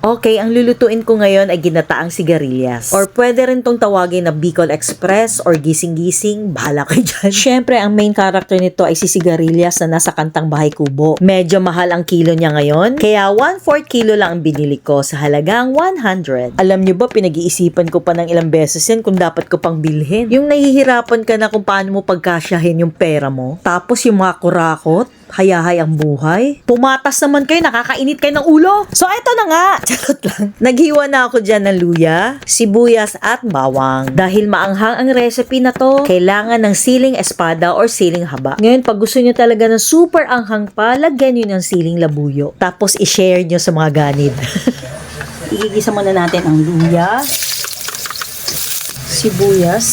Okay, ang lulutuin ko ngayon ay ginataang sigarilyas. Or pwede rin tong tawagin na Bicol Express or gising-gising. Bahala kayo dyan. Siyempre, ang main character nito ay si sigarilyas na nasa kantang Bahay Kubo. Medyo mahal ang kilo niya ngayon. Kaya 1/4 kilo lang ang binili ko sa halagang 100. Alam niyo ba, pinag-iisipan ko pa ng ilang beses yan kung dapat ko pang bilhin. Yung nahihirapan ka na kung paano mo pagkasyahin yung pera mo. Tapos yung mga kurakot, hayahay ang buhay. Pumatas naman kayo, nakakainit kayo ng ulo. So, eto na nga. Charot lang. Naghiwa na ako dyan ng luya, sibuyas at bawang. Dahil maanghang ang recipe na to, kailangan ng siling espada or siling haba. Ngayon, pag gusto nyo talaga ng super anghang pa, lagyan nyo ng siling labuyo. Tapos, i-share nyo sa mga ganid. Igigisa muna natin ang luya, sibuyas,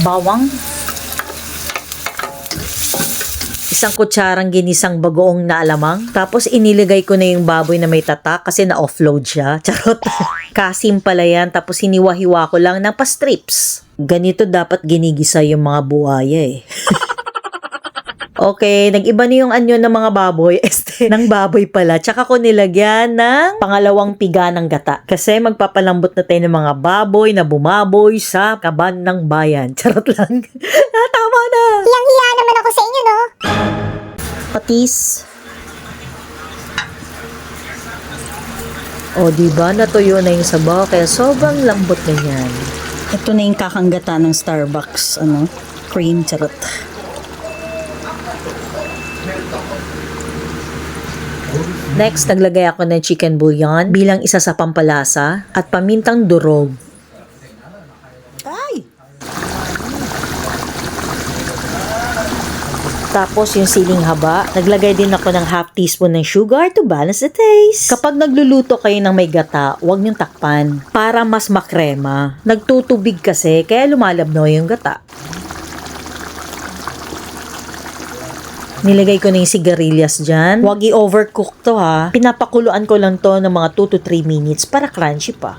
bawang, Isang kutsarang ginisang bagoong na alamang. Tapos iniligay ko na yung baboy na may tatak kasi na-offload siya. Charot. Kasim pala yan. Tapos hiniwa-hiwa ko lang ng pa-strips. Ganito dapat ginigisa yung mga buhaya eh. Okay, nag-iba na yung anyo ng mga baboy. Este, ng baboy pala. Tsaka ko nilagyan ng pangalawang piga ng gata. Kasi magpapalambot na tayo ng mga baboy na bumaboy sa kaban ng bayan. Charot lang. ah, patis, O, di ba natuyo na yung sabaw kaya sobrang lambot na yan. ito na yung kakanggata ng Starbucks, ano, cream, charot. Next, naglagay ako ng chicken bouillon bilang isa sa pampalasa at pamintang durog. Ay! Tapos yung siling haba, naglagay din ako ng half teaspoon ng sugar to balance the taste. Kapag nagluluto kayo ng may gata, huwag niyong takpan para mas makrema. Nagtutubig kasi kaya lumalabno yung gata. Nilagay ko na yung sigarilyas dyan. Huwag i-overcook to ha. Pinapakuluan ko lang to ng mga 2 to 3 minutes para crunchy pa.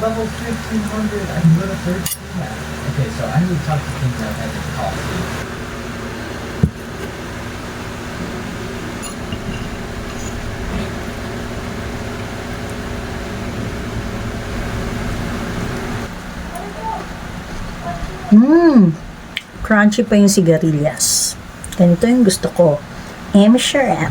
Level 1500. I'm level 13 now. Okay, so I need to talk to King Red at this call Mmm, crunchy pa yung sigarilyas. Ganito yung gusto ko. I'm sure.